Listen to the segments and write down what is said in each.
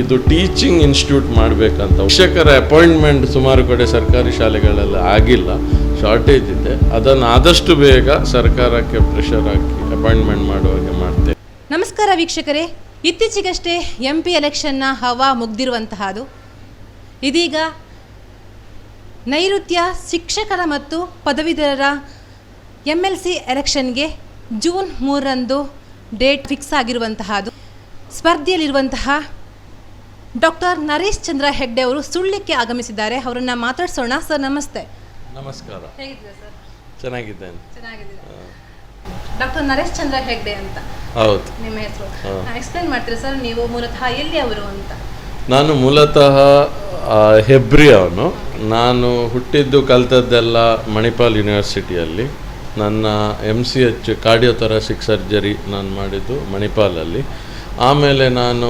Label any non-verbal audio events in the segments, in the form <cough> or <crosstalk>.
ಇದು teaching institute ಮಾಡಬೇಕಂತ. ಶಿಕ್ಷಕರ ಅಪಾಯಿಂಟ್ಮೆಂಟ್ ಸುಮಾರು ಕಡೆ ಸರ್ಕಾರಿ ಶಾಲೆಗಳಲ್ಲಿ ಆಗಿಲ್ಲ. ಶಾರ್ಟೇಜ್ ಇದೆ. ಅದನ್ನು ಆದಷ್ಟು ಬೇಗ ಸರ್ಕಾರಕ್ಕೆ ಪ್ರೆಷರ್ ಹಾಕಿ ಅಪಾಯಿಂಟ್ಮೆಂಟ್ ಮಾಡುವಾಗೆ ಮಾಡ್ತೇವೆ. ನಮಸ್ಕಾರ ವೀಕ್ಷಕರೇ. ಇತ್ತೀಚೆಗಷ್ಟೇ ಎಂ ಪಿ ಎಲೆಕ್ಷನ್ನ ಹವಾ ಮುಗ್ದಿರುವಂತಹದು. ಇದೀಗ ನೈಋತ್ಯ ಶಿಕ್ಷಕರ ಮತ್ತು ಪದವೀಧರರ ಎಂ ಎಲ್ ಸಿ ಎಲೆಕ್ಷನ್ಗೆ ಜೂನ್ ಮೂರರಂದು ಡೇಟ್ ಫಿಕ್ಸ್ ಆಗಿರುವಂತಹದು. ಸ್ಪರ್ಧೆಯಲ್ಲಿರುವಂತಹ ಡಾಕ್ಟರ್ ನರೇಶ್ ಚಂದ್ರ ಹೆಗ್ಡೆ ಅವರು ಸುಳ್ಳಿಕ್ಕೆ ಆಗಮಿಸಿದ್ದಾರೆ. ಅವರನ್ನ ಮಾತಾಡ್ಸೋಣ. ಸರ್ ನಮಸ್ತೆ. ನಮಸ್ಕಾರ. ಚೆನ್ನಾಗಿದ್ದೇನೆ. ಡಾಕ್ಟರ್ ನರೇಶ್ ಚಂದ್ರ ಹೆಗ್ಡೆ ಅಂತ. ಹೌದು. ನಿಮ್ಮ ಹೆಸರು. ಎಕ್ಸ್ಪ್ಲೇನ್ ಮಾಡ್ತೀರಾ ಸರ್? ನೀವು ಮೂಲತಃ ಎಲ್ಲಿ ಅವರು ಅಂತ? ನಾನು ಮೂಲತಃ ಹೆಬ್ರಿ ಅವನು. ನಾನು ಹುಟ್ಟಿದ್ದು ಕಲ್ತದ್ದೆಲ್ಲ ಮಣಿಪಾಲ್ ಯೂನಿವರ್ಸಿಟಿಯಲ್ಲಿ. ನನ್ನ M C H cardiothoracic surgery ನಾನು ಮಾಡಿದ್ದು ಮಣಿಪಾಲಲ್ಲಿ. ಆಮೇಲೆ ನಾನು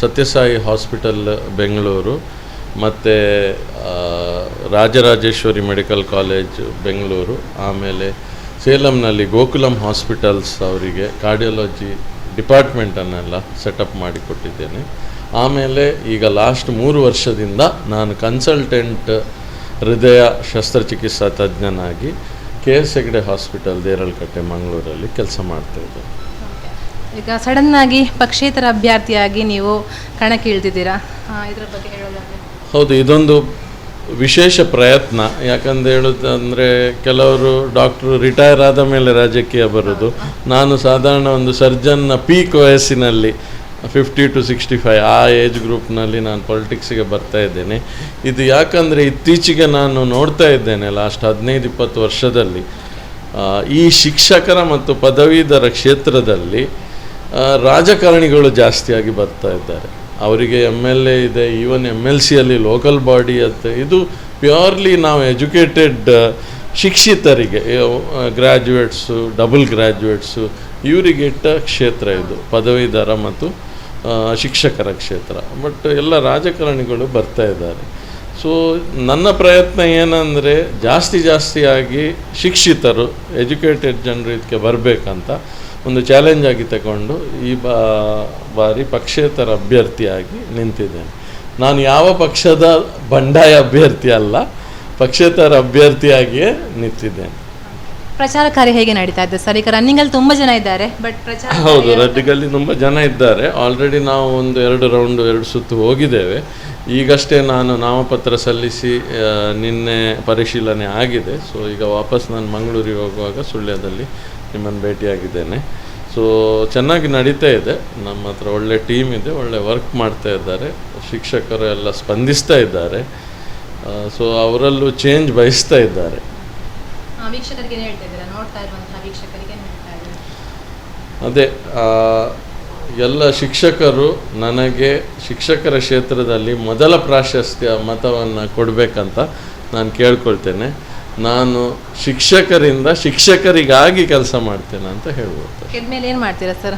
ಸತ್ಯಸಾಯಿ ಹಾಸ್ಪಿಟಲ್, ಬೆಂಗಳೂರು, ಮತ್ತು ರಾಜರಾಜೇಶ್ವರಿ ಮೆಡಿಕಲ್ ಕಾಲೇಜ್, ಬೆಂಗಳೂರು, ಆಮೇಲೆ ಸೇಲಂನಲ್ಲಿ ಗೋಕುಲಂ ಹಾಸ್ಪಿಟಲ್ಸ್ ಅವರಿಗೆ ಕಾರ್ಡಿಯಾಲಜಿ ಡಿಪಾರ್ಟ್ಮೆಂಟನ್ನೆಲ್ಲ ಸೆಟಪ್ ಮಾಡಿಕೊಟ್ಟಿದ್ದೇನೆ ಆಮೇಲೆ ಈಗ ಲಾಸ್ಟ್ ಮೂರು ವರ್ಷದಿಂದ ನಾನು ಕನ್ಸಲ್ಟೆಂಟ್ ಹೃದಯ ಶಸ್ತ್ರಚಿಕಿತ್ಸಾ ತಜ್ಞನಾಗಿ K S Hegde hospital Deralakatte ಮಂಗಳೂರಲ್ಲಿ ಕೆಲಸ ಮಾಡ್ತಾ ಇದ್ದೇನೆ ಈಗ ಆಗಿ ಪಕ್ಷೇತರ ಅಭ್ಯರ್ಥಿಯಾಗಿ ನೀವು ಕಣಕ್ಕೆ ಇಳಿದಿದ್ದೀರಾ ಇದರ ಬಗ್ಗೆ ಹೇಳೋದಾದ್ರೆ. ಹೌದು, ಇದೊಂದು ವಿಶೇಷ ಪ್ರಯತ್ನ. ಯಾಕಂತ ಹೇಳೋದಂದರೆ ಕೆಲವರು ಡಾಕ್ಟ್ರು ರಿಟೈರ್ ಆದ ಮೇಲೆ ರಾಜಕೀಯ ಬರೋದು. ನಾನು ಸಾಧಾರಣ ಒಂದು ಸರ್ಜನ್ನ ಪೀಕ್ ವಯಸ್ಸಿನಲ್ಲಿ ಫಿಫ್ಟಿ ಟು ಸಿಕ್ಸ್ಟಿ ಫೈವ್ ಆ ಏಜ್ ಗ್ರೂಪ್ನಲ್ಲಿ ನಾನು ಪೊಲಿಟಿಕ್ಸಿಗೆ ಬರ್ತಾ ಇದ್ದೇನೆ. ಇದು ಯಾಕಂದರೆ ಇತ್ತೀಚೆಗೆ ನಾನು ನೋಡ್ತಾ ಇದ್ದೇನೆ ಲಾಸ್ಟ್ ಹದಿನೈದು, ಇಪ್ಪತ್ತು ವರ್ಷದಲ್ಲಿ ಈ ಶಿಕ್ಷಕರ ಮತ್ತು ಪದವೀಧರ ಕ್ಷೇತ್ರದಲ್ಲಿ ರಾಜಕಾರಣಿಗಳು ಜಾಸ್ತಿಯಾಗಿ ಬರ್ತಾ ಇದ್ದಾರೆ. ಅವರಿಗೆ ಎಂ ಎಲ್ ಎ ಇದೆ ಈವನ್ ಎಂ ಎಲ್ ಸಿಯಲ್ಲಿ ಲೋಕಲ್ ಬಾಡಿ ಅಂತ ಇದು ಪ್ಯೂರ್ಲಿ ನಾವು ಎಜುಕೇಟೆಡ್ ಶಿಕ್ಷಿತರಿಗೆ ಗ್ರ್ಯಾಜುಯೇಟ್ಸು ಡಬಲ್ ಗ್ರ್ಯಾಜುಯೇಟ್ಸು ಇವರಿಗೆ ಇಟ್ಟ ಕ್ಷೇತ್ರ ಇದು, ಪದವೀಧರ ಮತ್ತು ಶಿಕ್ಷಕರ ಕ್ಷೇತ್ರ. ಬಟ್ ಎಲ್ಲ ರಾಜಕಾರಣಿಗಳು ಬರ್ತಾ ಇದ್ದಾರೆ. ಸೊ ನನ್ನ ಪ್ರಯತ್ನ ಏನಂದರೆ, ಜಾಸ್ತಿ ಜಾಸ್ತಿಯಾಗಿ ಶಿಕ್ಷಿತರು ಎಜುಕೇಟೆಡ್ ಜನರು ಇದಕ್ಕೆ ಬರಬೇಕಂತ. ಒಂದು ಚಾಲೆಂಜ್ ಆಗಿ ತಗೊಂಡು ಈ ಬಾ ಬಾರಿ ಪಕ್ಷೇತರ ಅಭ್ಯರ್ಥಿಯಾಗಿ ನಿಂತಿದ್ದೇನೆ. ನಾನು ಯಾವ ಪಕ್ಷದ ಬಂಡಾಯ ಅಭ್ಯರ್ಥಿ ಅಲ್ಲ ಪಕ್ಷೇತರ ಅಭ್ಯರ್ಥಿಯಾಗಿಯೇ ನಿಂತಿದ್ದೇನೆ. ಪ್ರಚಾರ ಕಾರ್ಯ ಹೇಗೆ ನಡೀತಾ ಇದೆ ಸರ್? ಈಗ ರನ್ನಿಂಗಲ್ಲಿ ತುಂಬ ಜನ ಇದ್ದಾರೆ ಬಟ್ ಪ್ರಚಾರ ಹೌದು ರನ್ನಿಂಗಲ್ಲಿ ತುಂಬ ಜನ ಇದ್ದಾರೆ. ಆಲ್ರೆಡಿ ನಾವು ಒಂದು ಎರಡು ರೌಂಡ್ ಎರಡು ಸುತ್ತು ಹೋಗಿದ್ದೇವೆ. ಈಗಷ್ಟೇ ನಾನು ನಾಮಪತ್ರ ಸಲ್ಲಿಸಿ ನಿನ್ನೆ ಪರಿಶೀಲನೆ ಆಗಿದೆ. ಸೊ ಈಗ ವಾಪಸ್ ನಾನು ಮಂಗಳೂರಿಗೆ ಹೋಗುವಾಗ ಸುಳ್ಯದಲ್ಲಿ ನಿಮ್ಮನ್ನು ಭೇಟಿಯಾಗಿದ್ದೇನೆ. ಸೊ ಚೆನ್ನಾಗಿ ನಡೀತಾ ಇದೆ. ನಮ್ಮ ಹತ್ರ ಒಳ್ಳೆ ಟೀಮ್ ಇದೆ ಒಳ್ಳೆ ವರ್ಕ್ ಮಾಡ್ತಾ ಇದ್ದಾರೆ. ಶಿಕ್ಷಕರು ಎಲ್ಲ ಸ್ಪಂದಿಸ್ತಾ ಇದ್ದಾರೆ. ಸೊ ಅವರಲ್ಲೂ ಚೇಂಜ್ ಬಯಸ್ತಾ ಇದ್ದಾರೆ? ಅದೇ ಆ, ಎಲ್ಲ ಶಿಕ್ಷಕರು ನನಗೆ ಶಿಕ್ಷಕರ ಕ್ಷೇತ್ರದಲ್ಲಿ ಮೊದಲ ಪ್ರಾಶಸ್ತ್ಯ ಮತವನ್ನು ಕೊಡಬೇಕಂತ ನಾನು ಕೇಳ್ಕೊಳ್ತೇನೆ. ನಾನು ಶಿಕ್ಷಕರಿಂದ ಶಿಕ್ಷಕರಿಗಾಗಿ ಕೆಲಸ ಮಾಡ್ತೇನೆ ಅಂತ ಹೇಳ್ಬೋದು ಏನು ಮಾಡ್ತೀರಾ ಸರ್?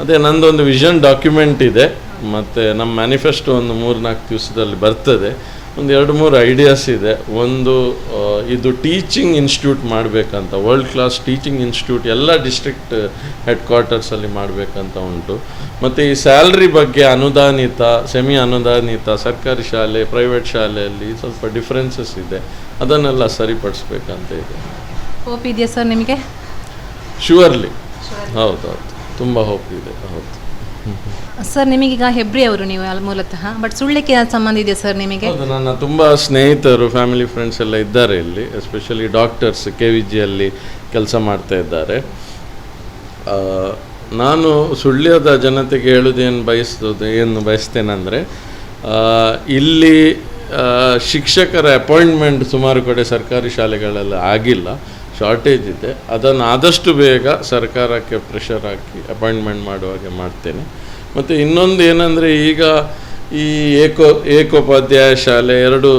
ಅದೇ ನಂದೊಂದು ವಿಷನ್ ಡಾಕ್ಯುಮೆಂಟ್ ಇದೆ. ಮತ್ತು ನಮ್ಮ ಮ್ಯಾನಿಫೆಸ್ಟೋ ಒಂದು ಮೂರು ನಾಲ್ಕು ದಿವಸದಲ್ಲಿ ಬರ್ತದೆ. ಒಂದು ಎರಡು ಮೂರು ಐಡಿಯಾಸ್ ಇದೆ. ಒಂದು ಇದು ಟೀಚಿಂಗ್ ಇನ್ಸ್ಟಿಟ್ಯೂಟ್ ಮಾಡಬೇಕಂತ ವರ್ಲ್ಡ್ ಕ್ಲಾಸ್ ಟೀಚಿಂಗ್ ಇನ್ಸ್ಟಿಟ್ಯೂಟ್ ಎಲ್ಲ ಡಿಸ್ಟ್ರಿಕ್ಟ್ ಹೆಡ್ ಕ್ವಾರ್ಟರ್ಸಲ್ಲಿ ಮಾಡಬೇಕಂತ ಉಂಟು. ಮತ್ತು ಈ ಸ್ಯಾಲ್ರಿ ಬಗ್ಗೆ ಅನುದಾನಿತ ಸೆಮಿ ಅನುದಾನಿತ ಸರ್ಕಾರಿ ಶಾಲೆ ಪ್ರೈವೇಟ್ ಶಾಲೆಯಲ್ಲಿ ಸ್ವಲ್ಪ ಡಿಫ್ರೆನ್ಸಸ್ ಇದೆ. ಅದನ್ನೆಲ್ಲ ಸರಿಪಡಿಸ್ಬೇಕಂತ ಇದೆ. ಹೋಪ್ ಇದೆಯಾ ಸರ್ ನಿಮಗೆ? ಶ್ಯೂರ್ಲಿ ಹೌದೌದು. ತುಂಬ ಹೋಪ್ ಇದೆ. ಹೌದು. ಸರ್ ನಿಮಗೀಗ ಹೆಬ್ರಿ ಅವರು ನೀವು ಮೂಲತಃ ಬಟ್ ಸುಳ್ಳಿಕ್ಕೆ ಸಂಬಂಧ ಇದೆಯಾ ಸರ್ ನಿಮಗೆ? ಹೌದು ನನ್ನ ತುಂಬ ಸ್ನೇಹಿತರು ಫ್ಯಾಮಿಲಿ ಫ್ರೆಂಡ್ಸ್ ಎಲ್ಲ ಇದ್ದಾರೆ ಇಲ್ಲಿ ಎಸ್ಪೆಷಲಿ ಡಾಕ್ಟರ್ಸ್ ಕೆ ವಿ ಜಿಯಲ್ಲಿ ಕೆಲಸ ಮಾಡ್ತಾ ಇದ್ದಾರೆ. ಆ, ನಾನು ಸುಳ್ಯದ ಜನತೆಗೆ ಹೇಳುವುದೇನು ಬಯಸ್ತದೆ ಏನು ಬಯಸ್ತೇನೆಂದರೆ ಇಲ್ಲಿ ಶಿಕ್ಷಕರ ಅಪಾಯಿಂಟ್ಮೆಂಟ್ ಸುಮಾರು ಕಡೆ ಸರ್ಕಾರಿ ಶಾಲೆಗಳಲ್ಲಿ ಆಗಿಲ್ಲ. ಶಾರ್ಟೇಜ್ ಇದೆ. ಅದನ್ನು ಆದಷ್ಟು ಬೇಗ ಸರ್ಕಾರಕ್ಕೆ ಪ್ರೆಷರ್ ಹಾಕಿ ಅಪಾಯಿಂಟ್ಮೆಂಟ್ ಮಾಡುವಾಗೆ ಮಾಡ್ತೇನೆ. ಮತ್ತು ಇನ್ನೊಂದು ಏನಂದರೆ ಈಗ ಈ ಏಕೋ, ಏಕೋಪಾಧ್ಯಾಯ ಶಾಲೆ, ಎರಡು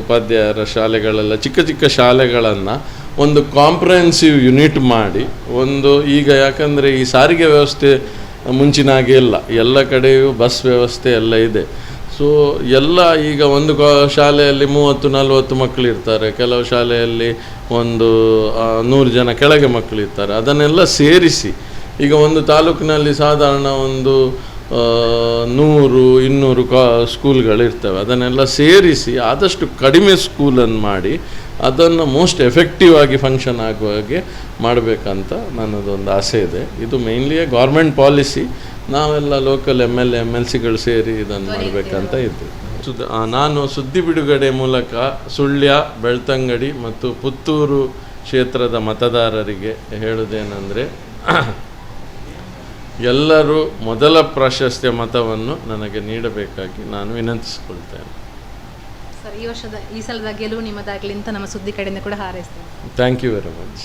ಉಪಾಧ್ಯಾಯರ ಶಾಲೆಗಳೆಲ್ಲ ಚಿಕ್ಕ ಚಿಕ್ಕ ಶಾಲೆಗಳನ್ನು ಒಂದು ಕಾಂಪ್ರಹೆನ್ಸಿವ್ ಯೂನಿಟ್ ಮಾಡಿ, ಒಂದು ಈಗ ಯಾಕಂದರೆ ಈ ಸಾರಿಗೆ ವ್ಯವಸ್ಥೆ ಮುಂಚಿನ ಹಾಗೆ ಇಲ್ಲ. ಎಲ್ಲ ಕಡೆಯೂ ಬಸ್ ವ್ಯವಸ್ಥೆ ಎಲ್ಲ ಇದೆ. ಸೊ ಎಲ್ಲ ಈಗ ಒಂದು ಕಾ ಶಾಲೆಯಲ್ಲಿ ಮೂವತ್ತು, ನಲವತ್ತು ಮಕ್ಕಳು ಇರ್ತಾರೆ ಕೆಲವು ಶಾಲೆಯಲ್ಲಿ ಒಂದು ನೂರು ಜನ ಕೆಳಗೆ ಮಕ್ಕಳು ಇರ್ತಾರೆ ಅದನ್ನೆಲ್ಲ ಸೇರಿಸಿ, ಈಗ ಒಂದು ತಾಲೂಕಿನಲ್ಲಿ ಸಾಧಾರಣ ಒಂದು ನೂರು, ಇನ್ನೂರು ಕಾ, ಸ್ಕೂಲ್ಗಳಿರ್ತವೆ. ಅದನ್ನೆಲ್ಲ ಸೇರಿಸಿ, ಆದಷ್ಟು ಕಡಿಮೆ ಸ್ಕೂಲನ್ನು ಮಾಡಿ, ಅದನ್ನು ಮೋಸ್ಟ್ ಎಫೆಕ್ಟಿವ್ ಆಗಿ ಫಂಕ್ಷನ್ ಆಗುವ ಹಾಗೆ ಮಾಡಬೇಕಂತ ನನ್ನದೊಂದು ಆಸೆ ಇದೆ. ಇದು ಮೇನ್ಲಿ ಗೌರ್ಮೆಂಟ್ ಪಾಲಿಸಿ ನಾವೆಲ್ಲ local M L M L ಸಿಗಳು ಸೇರಿ ಇದನ್ನು ಮಾಡಬೇಕಂತ ಇದ್ದೆ ಸುದ್ ನಾನು ಸುದ್ದಿ ಬಿಡುಗಡೆ ಮೂಲಕ ಸುಳ್ಯ ಬೆಳ್ತಂಗಡಿ ಮತ್ತು ಪುತ್ತೂರು ಕ್ಷೇತ್ರದ ಮತದಾರರಿಗೆ ಹೇಳುವುದೇನೆಂದರೆ <clears throat> ಎಲ್ಲರೂ ಮೊದಲ ಪ್ರಾಶಸ್ತ್ಯ ಮತವನ್ನು ನನಗೆ ನೀಡಬೇಕಾಗಿ ನಾನು ವಿನಂತಿಸಿಕೊಳ್ತೇನೆ. ಸರ್ ಈ ವರ್ಷದ ಈ ಸಲದ ಗೆಲುವು ನಿಮ್ಮದಾಗಲಿ ಅಂತ ನಮ್ಮ ಸುದ್ದಿ ಕಡೆಯಿಂದ ಕೂಡ ಹಾರೈಸ್ತೇನೆ. Thank you very much